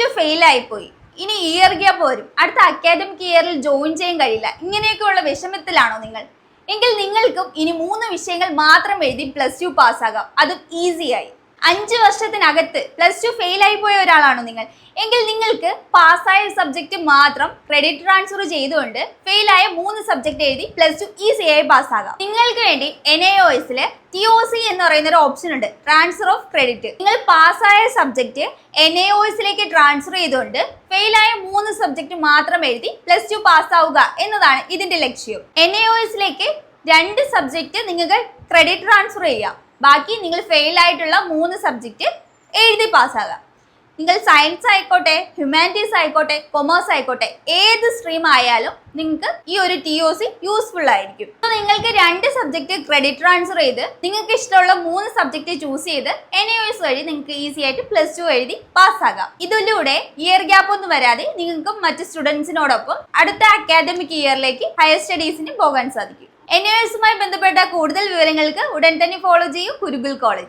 To fail ആയിപ്പോയി. ഇനി year gap വരും അടുത്ത അക്കാദമിക് ഇയറിൽ ജോയിൻ ചെയ്യാൻ കഴിയില്ല. ഇങ്ങനെയൊക്കെയുള്ള വിഷമത്തിലാണോ നിങ്ങൾ? എങ്കിൽ നിങ്ങൾക്കും ഇനി മൂന്ന് വിഷയങ്ങൾ മാത്രം എഴുതി പ്ലസ് ടു പാസ്സാകാം അതും ഈസിയായി അഞ്ച് വർഷത്തിനകത്ത് പ്ലസ് ടു ആയി പോയ ഒരാളാണോ നിങ്ങൾ. എങ്കിൽ നിങ്ങൾക്ക് പാസ്സായ സബ്ജക്റ്റ് മാത്രം ക്രെഡിറ്റ് ട്രാൻസ്ഫർ ചെയ്തുകൊണ്ട് ഫെയിലായ മൂന്ന് സബ്ജക്റ്റ് എഴുതി പ്ലസ് ടു ഈസി ആയി പാസ്സാകാം. നിങ്ങൾക്ക് വേണ്ടി എൻ എ ഒ എസിൽ ടി ഒ സി എന്ന് പറയുന്ന ഒരു ഓപ്ഷൻ ഉണ്ട് ട്രാൻസ്ഫർ ഓഫ് ക്രെഡിറ്റ് നിങ്ങൾ പാസ്സായ സബ്ജക്റ്റ് എൻ എ ഒ എസിലേക്ക് ട്രാൻസ്ഫർ ചെയ്തുകൊണ്ട് ഫെയിലായ മൂന്ന് സബ്ജക്റ്റ് മാത്രം എഴുതി പ്ലസ് ടു പാസ്സാവുക എന്നതാണ് ഇതിന്റെ ലക്ഷ്യം. എൻ എ ഒ എസിലേക്ക് രണ്ട് സബ്ജക്റ്റ് നിങ്ങൾക്ക് ക്രെഡിറ്റ് ട്രാൻസ്ഫർ ചെയ്യാം. ബാക്കി നിങ്ങൾ ഫെയിൽ ആയിട്ടുള്ള മൂന്ന് സബ്ജക്റ്റ് എഴുതി പാസ്സാകാം നിങ്ങൾ സയൻസ് ആയിക്കോട്ടെ ഹ്യൂമാനിറ്റീസ് ആയിക്കോട്ടെ കൊമേഴ്സ് ആയിക്കോട്ടെ ഏത് സ്ട്രീം ആയാലും നിങ്ങൾക്ക് ഈ ഒരു ടി ഒ സി യൂസ്ഫുൾ ആയിരിക്കും. അപ്പോൾ നിങ്ങൾക്ക് രണ്ട് സബ്ജക്റ്റ് ക്രെഡിറ്റ് ട്രാൻസ്ഫർ ചെയ്ത് നിങ്ങൾക്ക് ഇഷ്ടമുള്ള മൂന്ന് സബ്ജക്റ്റ് ചൂസ് ചെയ്ത് എൻ എ എസ് വഴി നിങ്ങൾക്ക് ഈസി ആയിട്ട് പ്ലസ് ടു എഴുതി പാസ്സാകാം ഇതിലൂടെ ഇയർ ഗ്യാപ്പ് ഒന്നും വരാതെ നിങ്ങൾക്ക് മറ്റ് സ്റ്റുഡൻസിനോടൊപ്പം അടുത്ത അക്കാദമിക് ഇയറിലേക്ക് ഹയർ സ്റ്റഡീസിന് പോകാൻ സാധിക്കും. എൻ ബന്ധപ്പെട്ട കൂടുതൽ വിവരങ്ങൾക്ക് ഉടൻ തന്നെ ഫോളോ ചെയ്യൂ കുരുബിൽ കോളേജ്